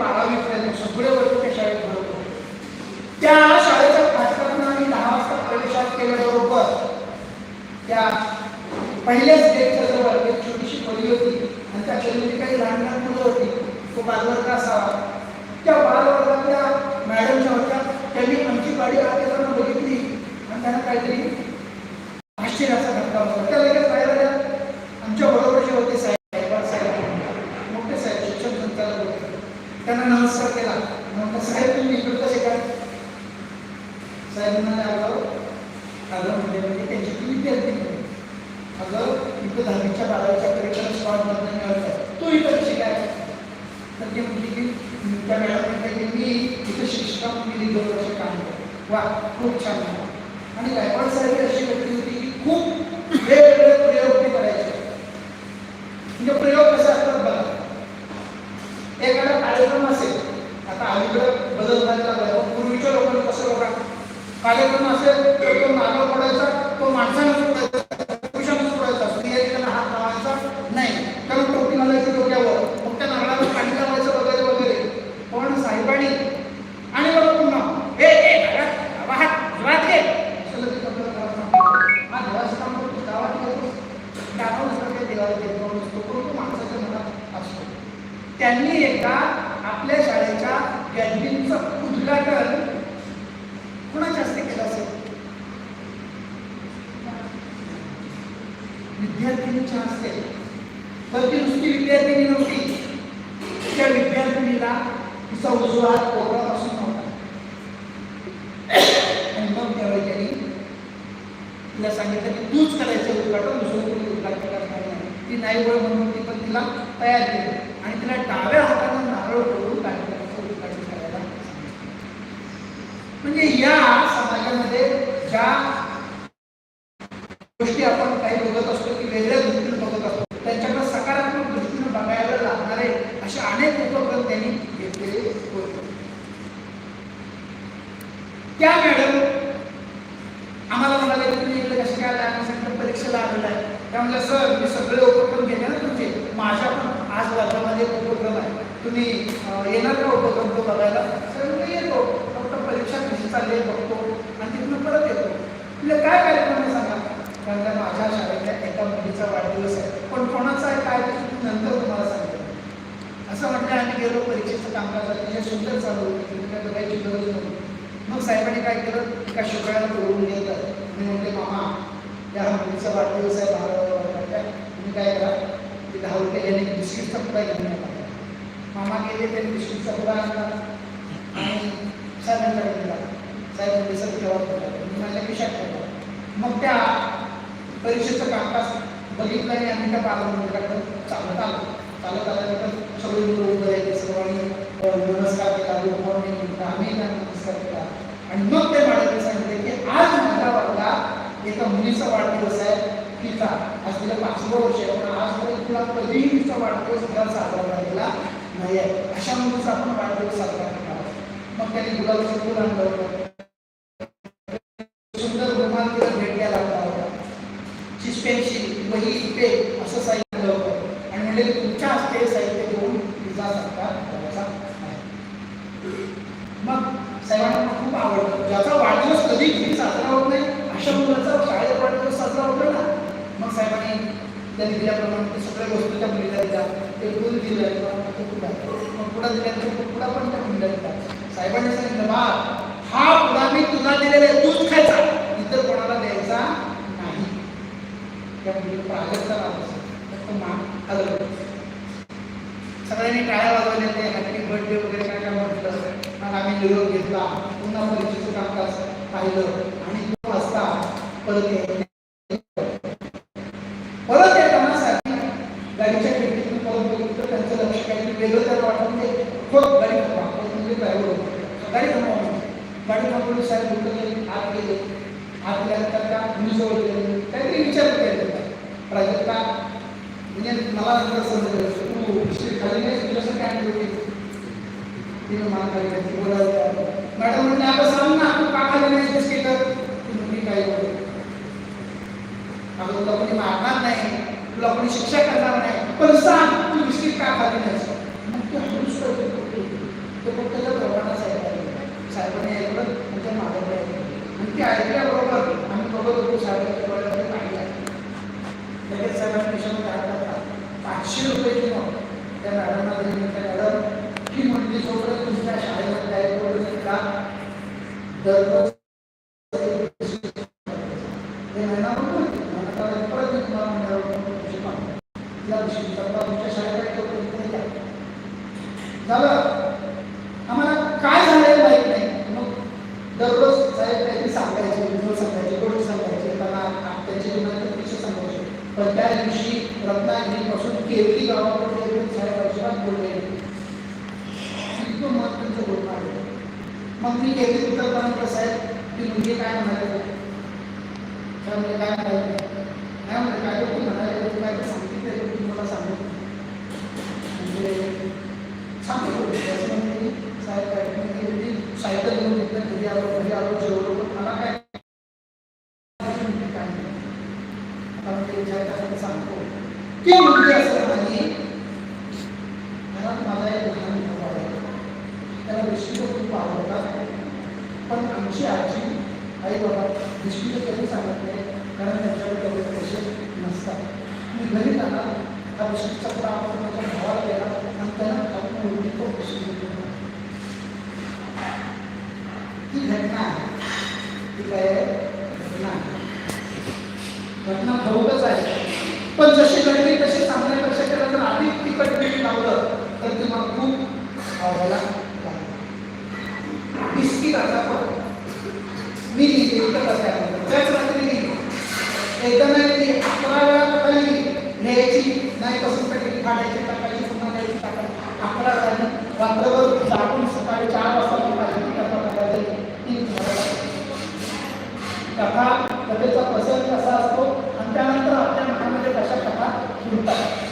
बारावी पर्यंत सगळे वर्ग त्या शाळेत भरत होते. त्या शाळेच्या फाटकातून आम्ही दहा वाजता प्रवेशात केल्याबरोबर त्या पहिल्याच डेटच्या जवळ एक छोटीशी खोली होती आणि त्या खोलीमध्ये काही लहान लहान मुलं होती. तो बालवर्ग असावा. त्या बालवर्गातल्या मॅडमच्या होत्या. त्यांनी आमची गाडी आत बघितली आणि त्यांना काहीतरी आश्चर्याचा धक्का बसला त्या लगेच बाहेर आल्या आमच्या बरोबर जे होते साहेब साहेब मोठे साहेब शिक्षण संचालक होते त्यांना नमस्कार केला म्हणतात साहेब तुम्ही इकडं कसे काय साहेब म्हणाले अगं अगं म्हणजे म्हणजे त्यांची ती विद्यार्थी म्हणे. अगं इथं दहावीच्या बारावीच्या करिक्युलम स्पॉट मधून मिळत आहे तू इथं कशी काय तर ती म्हटली की त्या मॅडम म्हणते की मी इथं शिक्षिका म्हणून गेली दोन वर्ष काम करते वा खूप छान आणि गायकवाड साहेब अशी व्यक्ती होती की खूप वेगवेगळे प्रयोग ते करायचे. म्हणजे प्रयोग कसे असतात बघा. एखादा कार्यक्रम असेल आता अलीकडे बदल झालेला पण पूर्वीच्या लोकांनी कसं बघा कार्यक्रम असेल तर तो नारळ पडायचा तो माणसानं नसतं काही देवाला नसतो परंतु माणसाच्या मनात असतो. त्यांनी एकदा आपल्या शाळेच्या कॅन्टीनचं उद्घाटन कुणाच्या हस्ते केलं असेल? विद्यार्थिनीच्या हस्ते. तर ती नुसती विद्यार्थिनी नव्हती. त्या विद्यार्थिनीला तिचा उजवा हात कोपरापासून नव्हता. आणि मग त्यावेळी त्यांनी तिला सांगितलं की तूच करायचं उद्घाटन दुसरं कोणी उद्घाटन करणार नाही ती नाही वळ म्हणून ती पण तिला तयार केली. आणि तिला डाव्या हाताने नारळ फोडून कार्यक्रमाचं उद्घाटन करायला. म्हणजे या समाजामध्ये ज्या गोष्टी आपण काही बघत असतो की वेगळ्या दृष्टीने बघत असतो त्यांच्याकडे सकारात्मक दृष्टीने बघायला लागणारे असे अनेक उपक्रम त्यांनी घेतलेले होते. त्या मॅडम आम्हाला म्हणाले तुम्ही इकडे कसे काय आलं आम्ही सांगितलं परीक्षेला आलेलं आहे. त्या सर मी सगळे उपक्रम घेते ना तुमचे माझ्या पण आज वर्गामध्ये एक उपक्रम आहे. तुम्ही येणार का उपक्रम तो बघायला? सर मी येतो. फक्त परीक्षा कशी चालली आहे बघतो. आणि तिथून परत येतो. म्हणजे काय कार्यक्रम आहे सांगा? कारण का माझ्या शाळेतल्या एका मुलीचा वाढदिवस आहे. पण कोणाचा आहे काय नंतर तुम्हाला सांगतो. असं म्हटलं आम्ही गेलो परीक्षेचं कामकाज अतिशय सुंदर चालू होती. तिथे बघायची गरज नव्हती. मग साहेबांनी काय केलं? एका शुक्राला बोलवून घेतलं. आणि म्हणले मामा या मुलीचा वाढदिवस आहे बारा वर्षाचा तुम्ही काय करा की दहा रुपये याने बिस्किटचा पुडा घेऊन मामा गेले त्यांनी बिस्किटचा पुडा आणला आणि साहेबांकडे दिला साहेब म्हणजे सर ठेवा पुडा. मी माझ्या खिशात ठेवला. मग त्या परीक्षेचं कामकाज बघितलं आणि आम्ही त्या बालमंदिराकडे चालत आलो. चालत आल्यानंतर सगळे मुलं उभं राहिले. सर्वांनी नमस्कार केला. गुड मॉर्निंग म्हटलं. आम्ही त्यांना नमस्कार केला. आणि मग ते मॅडमने सांगितले की आज माझ्या वर्गात एका मुलीचा वाढदिवस आहे. तिचा आज तिला पाचवं वर्ष आहे. तुला कधीही तिचा वाढदिवस घरात साजरा झालेला नाही आहे अशा मुलीचा आपण वाढदिवस साजरा करणार मग त्यांनी गुलाबचं फुल आणलं होतं. सुंदर रुमाल तिला भेट द्यायला लागला होता. पेन्सिल वही पेन असं साहित्य होतं आणि म्हणजे तुमच्या हस्ते साहित्य देऊन तिचा सत्कार करायचा आहे. मग साहेबांना खूप आवडतं ज्याचा वाढदिवस कधी घरी साजरा होत नाही अशा मुलाचा शाळेत वाढदिवस साजरा होतो ना मग साहेबांनी त्यांनी दिल्याप्रमाणे ते त्या मुलीला दिल्या ते दूध दिलं किंवा मग ते पुढा मग पुढा दिल्यानंतर पुढा पण त्या मुलीला दिला साहेबांनी सांगितलं बा हा पुढा मी तुला दिलेला आहे तूच खायचा. इतर कोणाला द्यायचा नाही. त्या मुलीला प्राजक्ता नाव फक्त मान हलवलं सगळ्यांनी टाळ्या वाजवल्या ते हॅपी बर्थडे वगैरे काय काय म्हटलं. मग आम्ही निरोप घेतला. पुन्हा परीक्षेचं कामकाज पाहिलं आणि तो असता परत यायचं. परत येताना साठी गाडीच्या खिडकीतून परत बघितलं त्यांचं लक्ष काहीतरी वेगळं त्याला वाटलं ते हो गाडी थांबवा परत म्हणजे ड्रायव्हर होतो गाडी थांबवा म्हणजे. गाडी थांबवली साहेब उठलं केले आत गेले आत गेल्यानंतर त्या मुलीजवळ गेले काहीतरी विचार केले प्राजक्ता म्हणजे मला नंतर समजलं तू हिस्ट्री खाली नाही तुझ्यासाठी काय ठेवली तिने मला खाली घातली, बोलायला मॅडम म्हणजे आता सांग ना तू का खाली नाही बिस्किट ती मुलगी काय बोलली अगं तुला कोणी मारणार नाही. तुला कोणी शिक्षा करणार नाही. पण सांग तू बिस्किट का खाली नाही मग तू हळूच पडते पाचशे रुपये किंवा त्या मॅडमना दिली त्या मॅडम ही म्हणली जोपर्यंत तुमच्या शाळेमध्ये आहे तोपर्यंत का दररोज हे महिना परत मी तुम्हाला मग मी केवली उतरताना साहेब ती मुलगी काय म्हणाले त्यामुळे काय म्हणाले काय म्हणाले काय तू म्हणाले तू काय ते सांगितलं तू मला सांगू म्हणजे सांगतो असं म्हणजे साहेब काय म्हणजे सायकल घेऊन घेतलं घरी आलो घरी आलो जेवलो पण मला काय काय नाही. आता मी ते विचार सांगतो ती मुलगी असं त्याला बिस्किटं खूप आवडतात. पण आमची आजी आई बाबा बिस्किटं कधी सांगत नाही कारण त्यांच्याकडे तेवढे पैसे नसतात. मी घरी जाणार हा बिस्किटचा पुढा आपण माझ्या भावाला गेला आणि त्यानं खाऊन मुलगी तो बिस्किट दिला. ही घटना आहे ती काय आहे? घटना आहे घटना भाऊकच आहे पण जशी घडली तशी सांगण्यापेक्षा त्याला जर अधिक तिकट पीठ लावलं तर ते मग खूप आवडायला लागलं बिस्किटाचा पण मी लिहिली एकच असायला त्याच रात्री लिहिली एकदा नाही लिहिली अकरा वेळा पकडा न्यायची? नाही कसं पेटली काढायची टाकायची पुन्हा न्यायची टाकायची अकरा झाली रात्रभर जागून सकाळी चार वाजता मी पाहिजे कथा टाकायची तीन कथा कथेचा प्रसंग कसा असतो? आणि त्यानंतर आपल्या मनामध्ये कशा कथा सुरतात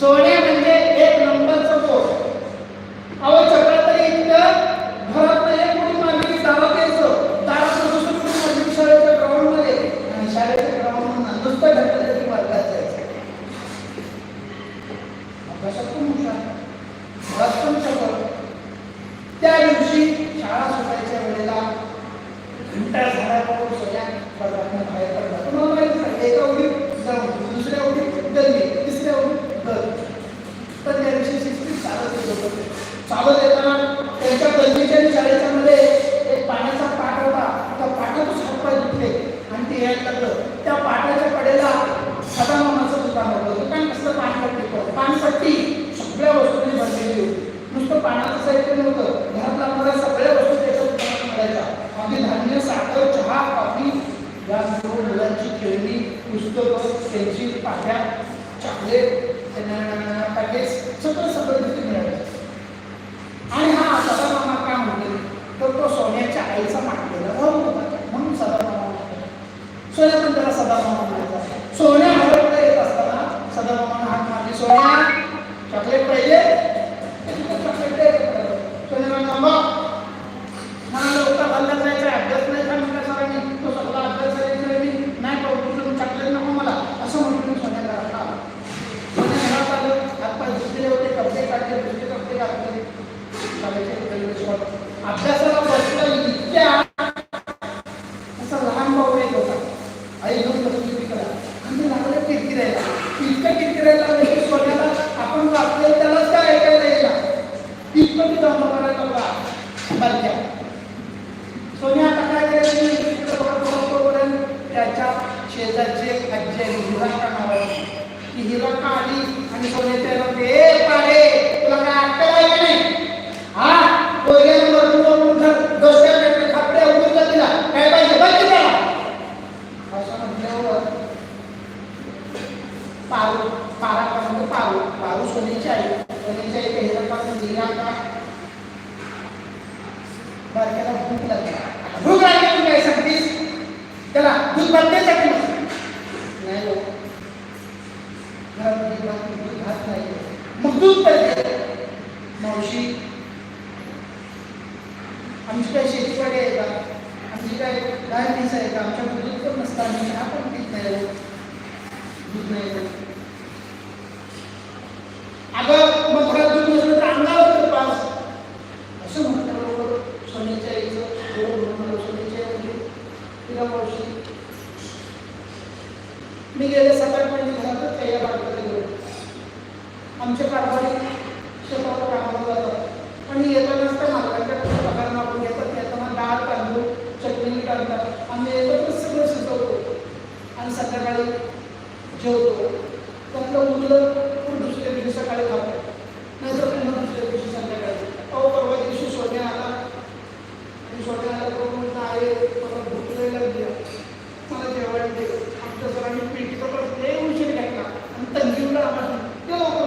सोने म्हणजे एक नंबरचं पोट अहो चक्रातरी इतकं घरात एक कोणी मागणी दारात यायचं दारात दुसरं कोणी मागणी शाळेच्या ग्राउंडमध्ये आणि शाळेच्या ग्राउंड नुसतं घटलं तरी वर्गात जायचं अभ्यासात पण हुशार घरात पण चक्र त्या दिवशी शाळा सुटायच्या वेळेला घंटा झाडापासून सगळ्या वर्गातून बाहेर पडला तुम्हाला माहिती आहे एका उडीत जाऊन दुसऱ्या उडीत गल्ली तिसऱ्या उडीत घर पण त्या दिवशी शिस्तीत चालत येत होतं चालत येताना त्यांच्या गल्लीच्या शाळेच्या मध्ये एक पाण्याचा पाट होता. त्या पाटातच हातपाय धुतले आणि ते यायला लागलं. त्या पाटाच्या कडेला सदामामाचं दुकान होतं. दुकान कसलं पाणपट्टी पण पानपट्टी. सगळ्या वस्तूंनी भरलेली होती. नुसतं पाण्याचं साहित्य नव्हतं. घरात लागणाऱ्या सगळ्या वस्तू त्याच्या दुकानात मिळायच्या अगदी धान्य साखर चहा कॉफी या सर्व मुलांची खेळणी पुस्तकं पेन्सिल पाट्या चॉकलेट पॅकेज सगळं सगळं तिथे मिळालं आणि हा सदामामा काय म्हणते तर तो सोन्याच्या आईचा मांडलेला भाऊ होता म्हणून सदामामा म्हणतात. सोन्या पण त्याला सदामामा म्हणायचा सोन्या हरवलं येत असताना सदामामानं हात मारली सोन्या चॉकलेट पाहिजे चॉकलेट दे सोन्या म्हणला मग मला लवकर हल्ल्यात जायचं आहे, अभ्यास नाही का म्हणलं सरांनी तो सगळा अभ्यास करायचा मी नाही पाहू तुझं चॉकलेट नको मला असं म्हणून मी सोन्याला घरात आलो. सोन्या घरात आलं हातपाय धुतलेले होते कपडे काढले दुसरे कपडे घातले शाळेचे कपडे शिवाय. अभ्यासाला बसलं इतक्या असा लहान भाऊ एक होता आई घेऊन बसली तिकडे आणि लागले किरकिरायला इतकं किरकिरायला लागलं की सोन्याला आपण वाचले त्यालाच काय ऐकायला येईल इतकं मी दम करायला लागला बारक्या सोन्या आता काय करायची इकडे बघत बघत तोपर्यंत त्याच्या शेजारची एक आजी आहे हिराका नावाची ती हिराका आली आणि सोन्याच्या याला म्हणते, ए पाडे तुला काय अक्कल आहे का नाही हा पोरग्याला मरून मरून घर डोक्यात खापडे उडून जा तिला काय पाहिजे बघ की त्याला असं म्हटल्यावर पारू पारा का म्हणतो पारू पारू सोन्याची आई सोन्याची आई काही हिराका म्हणजे हिराका बारक्याला भूक लागली भूक लागली तू काय सांगतेस त्याला दूध बांधण्यासाठी नाही हो. घरामध्ये बाकी दूध घात नाही मग दूध पाहिजे मावशी आमची काय शेतीवाडी आहे का? आमची काय गाय म्हैस आहे का? आमच्याकडे दूध पण नसतं आम्ही चहा पण पीत नाही. दूध नाही अगं मग घरात दूध नसलं तर अंगावर तर पास असं म्हटल्याबरोबर सोन्याच्या आईचं डोळं आई तिला मावशी. मी गेले सकाळपर्यंत घरातच काही या बाकी कारभारी शेतावर कामाला जातात आणि येतानाच त्या मालकांच्या पगार मागून घेतात येताना डाळ तांदूळ चटणी काढतात आम्ही एकत्र सगळं शिजवतो आणि संध्याकाळी जेवतो. त्यातलं उरलं पण दुसऱ्या दिवशी सकाळी खातो नाहीतर पुन्हा दुसऱ्या दिवशी संध्याकाळी. अहो परवा दिवशी सोने आला. आणि सोने आला तो म्हणतो आहे मला भूक लागली मला जेवण दे. आमच्या सरांनी पेटीचा परत लई उशीर घेतला आम्हाला